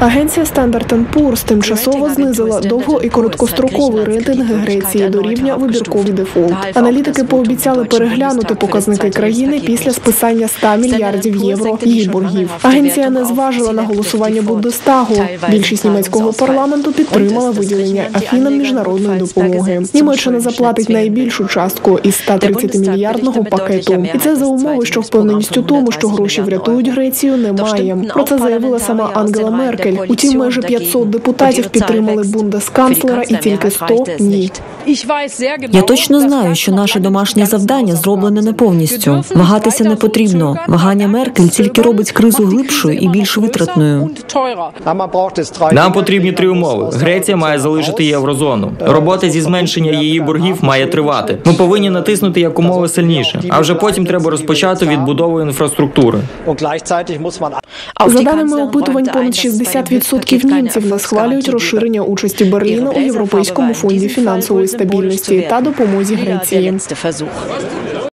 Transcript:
Агенція Standard Poor's тимчасово знизила довго і короткостроковий рейтинги Греції до рівня вибірковий дефолт. Аналітики пообіцяли переглянути показники країни після списання 100 мільярдів євро її боргів. Агенція не зважила на голосування Бундестагу. Більшість німецького парламенту підтримала виділення Афінам міжнародної допомоги. Німеччина заплатить найбільшу частку із 130 мільярдного пакету, і це за умови, що впевненість у тому, що гроші врятують Грецію, немає. Про це заявила сама Ангела Меркель. Утім, майже 500 депутатів підтримали бундесканцлера і тільки 100 – ні. Я точно знаю, що наше домашнє завдання зроблене не повністю. Вагатися не потрібно. Вагання Меркель тільки робить кризу глибшою і більш витратною. Нам потрібні три умови. Греція має залишити єврозону. Робота зі зменшення її боргів має тривати. Ми повинні натиснути якомога сильніше. А вже потім треба розпочати відбудову інфраструктури. За даними опитувань, понад 60% німців не схвалюють розширення участі Берліна у Європейському фонді фінансової стабільності та допомозі Греції.